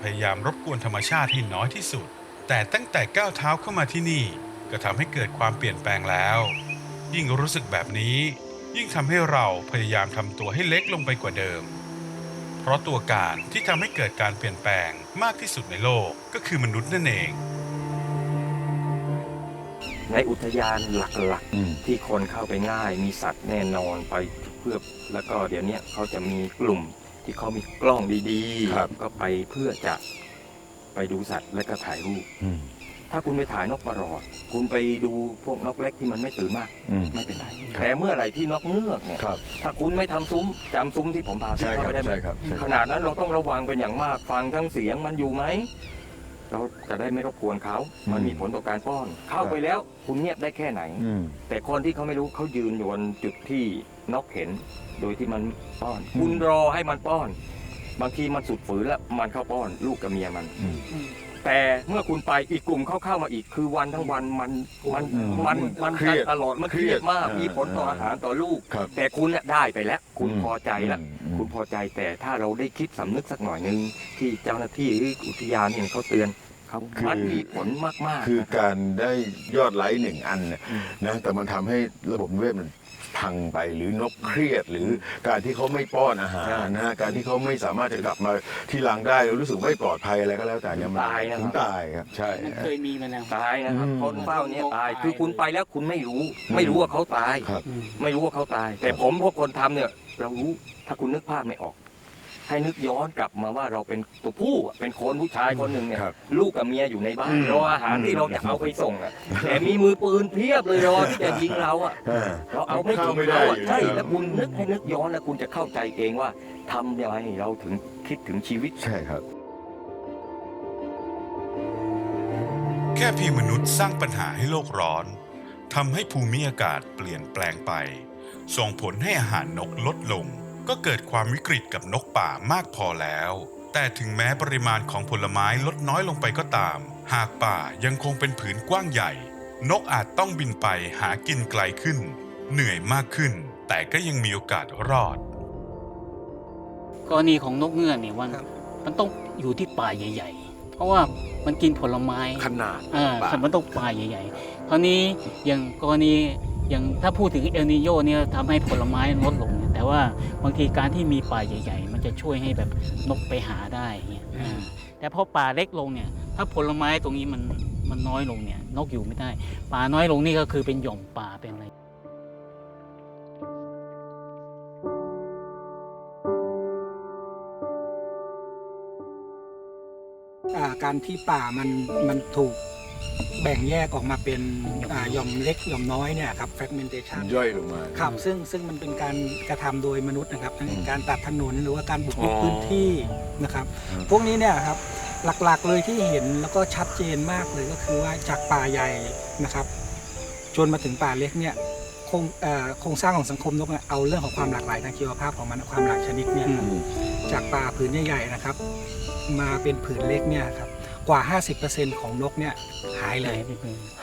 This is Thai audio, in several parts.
เราจะพยายามรบกวนธรรมชาติให้น้อยที่สุด แต่ตั้งแต่ก้าวเท้าเข้ามาที่นี่ ก็ทำให้เกิดความเปลี่ยนแปลงแล้ว ยิ่งรู้สึกแบบนี้ ยิ่งทำให้เราพยายามทำตัวให้เล็กลงไปกว่าเดิม เพราะตัวการที่ทำให้เกิดการเปลี่ยนแปลงมากที่สุดในโลกก็คือมนุษย์นั่นเองในอุทยานหลักอืมๆที่คนเข้าไปง่าย มีสัตว์แน่นอนไปเพื่อแล้วก็เดี๋ยวเนี้ยเขาจะมีกลุ่ม ที่เขามีกล้องดีครับก็ไปเพื่อจะไปดูสัตว์และก็ถ่ายรูป อืมถ้าคุณไปถ่ายนกประหลอด คุณไปดูพวกนกเล็กที่มันไม่ตื่นมาก อืม ไม่เป็นไร ครับ แต่เมื่อไหร่ที่นกเงือกเนี่ย ครับ ถ้าคุณไม่ทำซุ้มจำซุ้มที่ผมพาใช่คเข้ารับไปได้ไหมใช่ครับใช่ขครับนาดนั้นเราต้องระวังเป็นอย่างมากฟังทั้งเสียงมันอยู่ไหม เราจะได้ไม่รบกวนเขา มันมีผลต่อการป้อน เข้าไปแล้ว คุณเงียบได้แค่ไหน อืม แต่คนที่เขาไม่รู้เขายืนอยู่บนจุดที่นกเห็น โดยที่มันป้อนอืมคุณรอให้มันป้อน บางทีมันสุดฝืนแล้วมันเข้าป้อน ลูกกับเมียมัน อืม แต่เมื่อคุณไปอีกกลุ่มเขาเข้ามาอีก คือวันทั้งวันมันมันอืมมันมันเครียดตลอดมันเครียดมากเครียดมีผลต่ออาหารต่อลูกครับแต่คุณน่ะได้ไปแล้ว คุณอืมพอใจแล้วอืมคุณพอใจแต่ถ้าเราได้คิดสำนึกสักหน่อยหนึงที่เจ้าหน้าที่หรืออุทยานเนี่ยเขาเตือนเขาคือมันมีผลมาก ๆ คือนะการได้ยอดไลค์หนึ่งอันเนี่ยอืมนะแต่มันทำให้ระบบนิเวศมัน พังไปหรือนกเครียดหรือการที่เขาไม่ป้อนอาหารใช่นะฮะการที่เขาไม่สามารถจะกลับมาที่รังได้รู้สึกไม่ปลอดภัยอะไรก็แล้วแต่เนี่ยมันตายนะครับ ถึงตายครับใช่ มันเคยมีมาแล้ว ตายนะครับอืม คนเฝ้าเนี่ยตายตายคือคุณไปแล้วคุณไม่รู้ ไม่รู้ว่าเขาตาย ครับอืมไม่รู้ว่าเขาตาย แต่ผมพวกคนทำเนี่ย เรารู้ถ้าคุณนึกภาพไม่ออก ให้นึกย้อนกลับมาว่าเราเป็นตัวผู้อะเป็นคนผู้ชายคนหนึ่งเนี่ยครับลูกกับเมียอยู่ในบ้านอืมรออาหารที่เราจะเอาไปส่งอะแต่มีมือปืนเพียบเลยรอที่จะยิงเราอะอ่าเราเอาไม่เข้าถึงไม่ได้เขาอะอยู่ใช่แล้ว แล้วคุณนึกให้นึกย้อนแล้วคุณจะเข้าใจเองว่าทำยังไงเราถึงคิดถึงชีวิต ใช่ครับ แค่เพียงมนุษย์สร้างปัญหาให้โลกร้อนทำให้ภูมิอากาศเปลี่ยนแปลงไป ส่งผลให้อาหารนกลดลง ก็เกิดความวิกฤตกับนกป่ามากพอแล้ว แต่ถึงแม้ปริมาณของผลไม้ลดน้อยลงไปก็ตาม หากป่ายังคงเป็นผืนกว้างใหญ่ นกอาจต้องบินไปหากินไกลขึ้น เหนื่อยมากขึ้น แต่ก็ยังมีโอกาสรอด กรณีของนกเงือกเนี่ยมันมันต้องอยู่ที่ป่าใหญ่ ๆ เพราะว่ามันกินผลไม้ขนาด อ่าป่า มันต้องป่าใหญ่ๆคราวนี้อย่างกรณีอย่างถ้าพูดถึงเอลนิโยเนี่ยทำให้ผลไม้ลดลง แต่ว่าบางทีการที่มีป่าใหญ่ ๆ มันจะช่วยให้แบบนกไปหาได้เงี้ยอ่าแต่พอป่าเล็กลงเนี่ย ถ้าผลไม้ตรงนี้มันมันน้อยลงเนี่ย นกอยู่ไม่ได้ ป่าน้อยลงนี่ก็คือเป็นหย่อมป่าเป็นอะไรอ่าการที่ป่ามันมันถูก แบ่งแยกออกมาเป็นอ่าหย่อมเล็กหย่อมน้อยเนี่ยครับ fragmentation ย่อยลงมา ครับซึ่งซึ่งมันเป็นการกระทำโดยมนุษย์นะครับทั้งอืมการตัดถนนหรือว่าการบุกรุกอ๋อพื้นที่นะครับอืมพวกนี้เนี่ยครับหลักๆเลยที่เห็นแล้วก็ชัดเจนมากเลยก็คือว่าจากป่าใหญ่นะครับ จนมาถึงป่าเล็กเนี่ยโครงเอ่อโครงสร้างของสังคมนกเนี่ยเอาเรื่องของความหลากหลายทางชีวภาพของมันความหลากชนิดเนี่ยอืมอืมจากป่าผืนใหญ่ๆนะครับ มาเป็นผืนเล็กเนี่ยครับ กว่า 50%ของนกเนี่ยหายเลย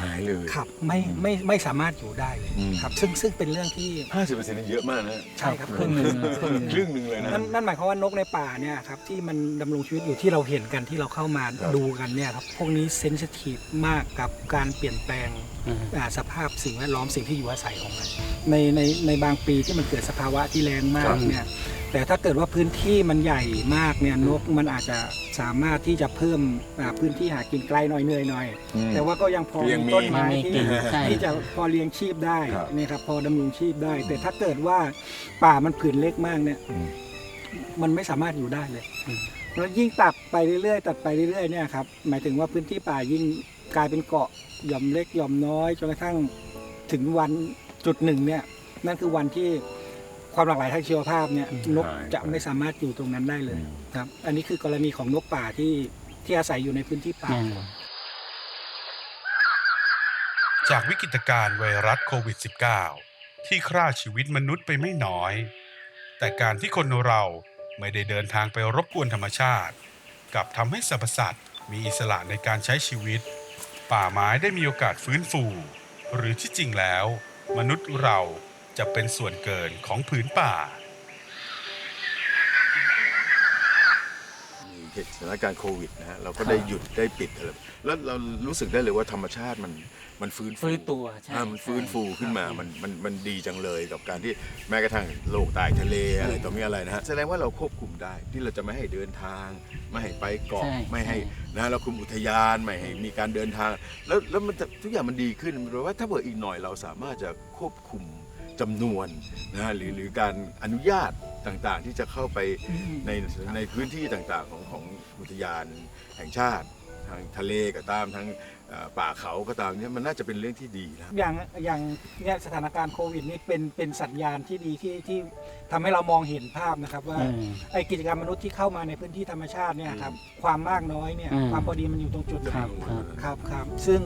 หายเลย ครับไม่ไม่ไม่สามารถอยู่ได้เลยอืม ครับ ซึ่งซึ่งเป็นเรื่องที่ห้าสิบเปอร์เซ็นต์นี่เยอะมากนะใช่ครับครึ่งหนึ่งครึ่งหนึ่ง ครึ่งหนึ่งเลยนะ นั่นนั่นหมายความว่านกในป่าเนี่ยครับที่มันดำรงชีวิตอยู่ที่เราเห็นกันที่เราเข้ามาครับ ดูกันเนี่ยครับพวกนี้เซนซิทีฟมากกับการเปลี่ยนแปลงอืมอ่าสภาพสิ่งแวดล้อมสิ่งที่อยู่อาศัยของมันในในในบางปีที่มันเกิดสภาวะที่แรงมากเนี่ย แต่ถ้าเกิดว่าพื้นที่มันใหญ่มากเนี่ยนกมันอาจจะสามารถที่จะเพิ่มอ่าพื้นที่หากินไกลหน่อยเหนื่อยหน่อย อืม แต่ว่าก็ยังพอยังมีมีต้นไม้ยังมีที่กิ่งใช่ ที่จะพอเลี้ยงชีพได้ครับนี่ครับพอดำรงชีพได้ แต่ถ้าเกิดว่าป่ามันผืนเล็กมากเนี่ยอืมมันไม่สามารถอยู่ได้เลยอืมแล้วยิ่งตัดไปเรื่อยๆ ตัดไปเรื่อยๆเนี่ยครับหมายถึงว่าพื้นที่ป่ายิ่งกลายเป็นเกาะหย่อมเล็กหย่อมน้อยจนกระทั่งถึงวันจุดหนึ่งเนี่ยนั่นคือวันที่ ความหลากหลายทางชีวภาพเนี่ยอืมนกหายไปจะไม่สามารถอยู่ตรงนั้นได้เลยอืมครับ อันนี้คือกรณีของนกป่าที่ที่อาศัยอยู่ในพื้นที่ป่าอ่า จากวิกฤตการณ์ไวรัสโควิด -19 ที่ฆ่าชีวิตมนุษย์ไปไม่น้อย แต่การที่คนเราไม่ได้เดินทางไปรบกวนธรรมชาติกลับทำให้สรรพสัตว์มีอิสระในการใช้ชีวิต ป่าไม้ได้มีโอกาสฟื้นฟู หรือที่จริงแล้ว มนุษย์เรา จะเป็นส่วนเกินของผืนป่านเหตุสถานการณ์โควิดนะฮะเราก็ได้หยุดได้ปิดอะไรแล้วเรารู้สึกได้เลยว่าธรรมชาติมันมันฟื้นฟูฟื้นตัวใช่อ่ามันฟื้นฟูใช่ขึ้นมามันมันมันดีจังเลยกับการที่แม้กระทั่งโลกใต้ทะเลอะไรต่อมีอะไรนะฮะแสดงว่าเราควบคุมได้ที่เราจะไม่ให้เดินทาง ไม่ให้ไปเกาะใช่ไม่ให้ใช่ นะเราคุมอุทยานไม่ให้มีการเดินทาง แล้วแล้วมันจะทุกอย่างมันดีขึ้นแปลว่าถ้าเผื่ออีกหน่อยเราสามารถจะควบคุม จำนวนนะฮะหรือหรือการอนุญาตต่างๆ ที่จะเข้าไปอืมในในพื้นที่ต่างๆของของอุทยานแห่งชาติ ทางทะเลก็ตามทั้งเอ่อป่าเขาก็ตามเนี่ยมันน่าจะเป็นเรื่องที่ดีนะอย่างอย่างเนี่ยสถานการณ์โควิดนี่เป็นเป็นสัญญาณที่ดีที่ที่ทำให้เรามองเห็นภาพนะครับว่าเออไอ้กิจกรรมมนุษย์ที่เข้ามาในพื้นที่ธรรมชาติเนี่ยครับความมากน้อยเนี่ยอืม ความพอดีมันอยู่ตรงจุดไหนครับครับ ครับครับซึ่ง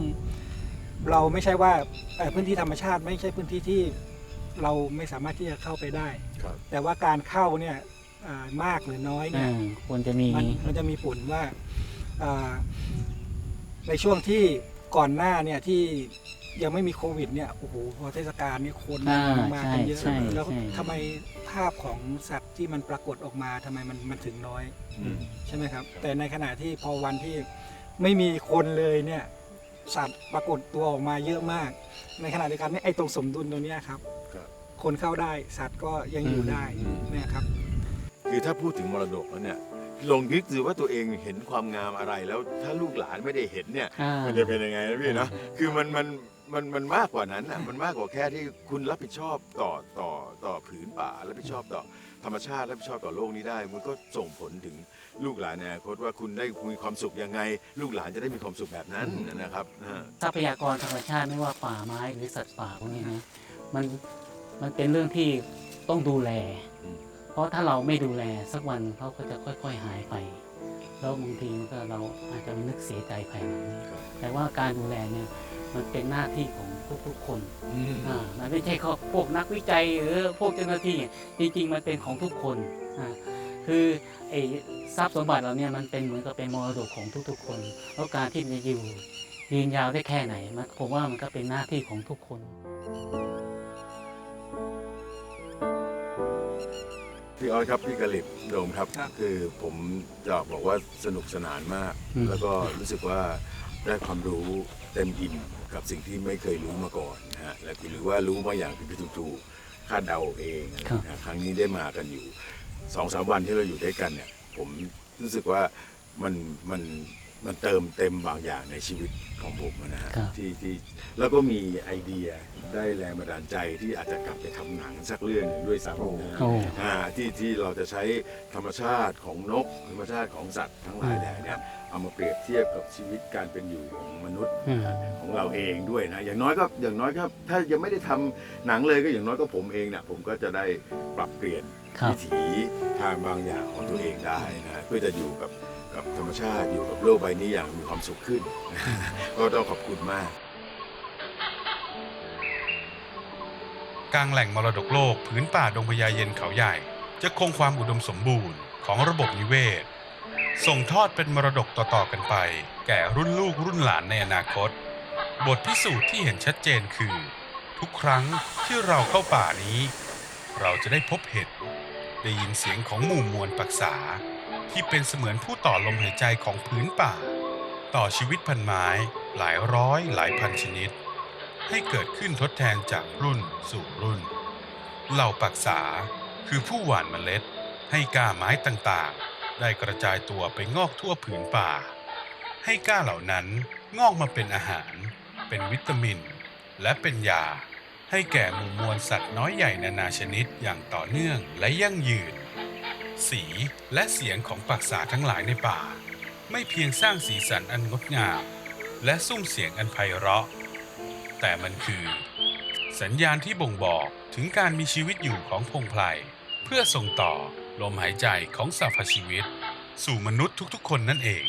เราไม่ใช่ว่าเอ่อพื้นที่ธรรมชาติ ไม่ใช่พื้นที่ที่ เราไม่สามารถที่จะเข้าไปได้ ครับแต่ว่าการเข้าเนี่ยอ่ามากหรือน้อยเนี่ย อ่าควรจะมี มันมันจะมีผลว่าอ่าในช่วงที่ก่อนหน้าเนี่ยที่ยังไม่มีโควิดเนี่ยโอ้โหพอเทศกาลเนี่ยคนอ่ามาใช่กันเยอะใช่แล้วใช่ ทำไมภาพของสัตว์ที่มันปรากฏออกมาทำไมมันมันถึงน้อย อืม ใช่ไหมครับ แต่ในขณะที่พอวันที่ไม่มีคนเลยเนี่ยสัตว์ปรากฏตัวออกมาเยอะมาก ในขณะเดียวกันเนี่ยไอ้ตรงสมดุลตรงเนี้ยครับ ครับคนเข้าได้สัตว์ก็ยังอยู่ได้อืมเนี่ยครับ คือถ้าพูดถึงมรดกแล้วเนี่ยลองนึกดูว่าตัวเองเห็นความงามอะไร แล้วถ้าลูกหลานไม่ได้เห็นเนี่ยอ่ามันจะเป็นยังไงนะพี่นะคือมันมันมันมันมากกว่านั้นอะมันมากกว่าแค่ที่คุณรับผิดชอบต่อต่อต่อผืนป่ารับผิดชอบต่อธรรมชาติรับผิดชอบต่อโลกนี้ได้ มันก็ส่งผลถึงลูกหลานในอนาคตว่าคุณได้มีความสุขยังไง ลูกหลานจะได้มีความสุขแบบนั้นนะครับนะฮะทรัพยากรธรรมชาติไม่ว่าป่าไม้หรือสัตว์ป่าพวกนี้นะมัน มันเป็นเรื่องที่ต้องดูแลอืมเพราะถ้าเราไม่ดูแลสักวันเขาก็จะค่อยๆหายไป แล้วบางทีมันก็เราอาจจะนึกเสียใจภายหลังนี้แต่ว่าการดูแลเนี่ยมันเป็นหน้าที่ของทุกๆคนอ่ามันไม่ใช่เขาพวกนักวิจัยหรือพวกเจ้าหน้าที่จริงๆมันเป็นของทุกคนอ่าคือไอ้ทรัพย์สมบัติเราเนี่ยมันเป็นเหมือนกับเป็นมรดกของทุกๆ คน แล้วการที่มันจะอยู่ยืนยาวได้แค่ไหนมันผมว่ามันก็เป็นหน้าที่ของทุกคน พี่ออสครับพี่กะลิบโดมครับครับ คือผมจะบอกว่าสนุกสนานมากอืมแล้วก็รู้สึกว่าได้ความรู้เต็มอิ่มกับสิ่งที่ไม่เคยรู้มาก่อนนะฮะและหรือว่ารู้มาอย่างผิดๆถูกๆคาดเดาเองอะไรนะฮะครั้งนี้ได้มากันอยู่สองสามวันที่เราอยู่ด้วยกันเนี่ย ผมรู้สึกว่ามันมัน มันเติมเต็มบางอย่างในชีวิตของผมนะฮะครับที่ที่แล้วก็มีไอเดียได้แรงบันดาลใจที่อาจจะกลับไปทำหนังสักเรื่องหนึ่งด้วยซ้ำนะฮะโอ้ อ่าที่ที่เราจะใช้ธรรมชาติของนก ธรรมชาติของสัตว์ทั้งหลายแหล่เนี่ยเอามาเปรียบเทียบกับชีวิตการเป็นอยู่ของมนุษย์ อืม ของเราเองด้วยนะ อย่างน้อยก็อย่างน้อยครับถ้ายังไม่ได้ทำหนังเลยก็อย่างน้อยก็ผมเองเนี่ยผมก็จะได้ปรับเปลี่ยน ครับ วิถีทางบางอย่างของตัวเองได้นะเพื่อจะอยู่กับกับธรรมชาติอยู่กับโลกใบนี้อย่างมีความสุขขึ้น ก็ต้องขอบคุณมาก กลางแหล่งมรดกโลกผืนป่าดงพญาเย็นเขาใหญ่ จะคงความอุดมสมบูรณ์ของระบบนิเวศ ส่งทอดเป็นมรดกต่อๆกันไป แก่รุ่นลูกรุ่นหลานในอนาคต บทพิสูจน์ที่เห็นชัดเจนคือ ทุกครั้งที่เราเข้าป่านี้ เราจะได้พบเห็ด ได้ยินเสียงของหมู่มวลปักษา ที่เป็นเสมือนผู้ต่อลมหายใจของพื้นป่า ต่อชีวิตพันไม้หลายร้อยหลายพันชนิด ให้เกิดขึ้นทดแทนจากรุ่นสู่รุ่น เหล่าปักษาคือผู้หว่านเมล็ด ให้ก้าไม้ต่างๆ ได้กระจายตัวไปงอกทั่วผืนป่า ให้ก้าเหล่านั้นงอกมาเป็นอาหาร เป็นวิตามิน และเป็นยา ให้แก่หมู่มวลสัตว์น้อยใหญ่นานาชนิดอย่างต่อเนื่องและยั่งยืน สีและเสียงของปักษาทั้งหลายในป่า ไม่เพียงสร้างสีสันอันงดงาม และซุ้มเสียงอันไพเราะ แต่มันคือ สัญญาณที่บ่งบอกถึงการมีชีวิตอยู่ของพงไพรเพื่อส่งต่อลมหายใจของสรรพชีวิต สู่มนุษย์ทุกๆ คนนั่นเอง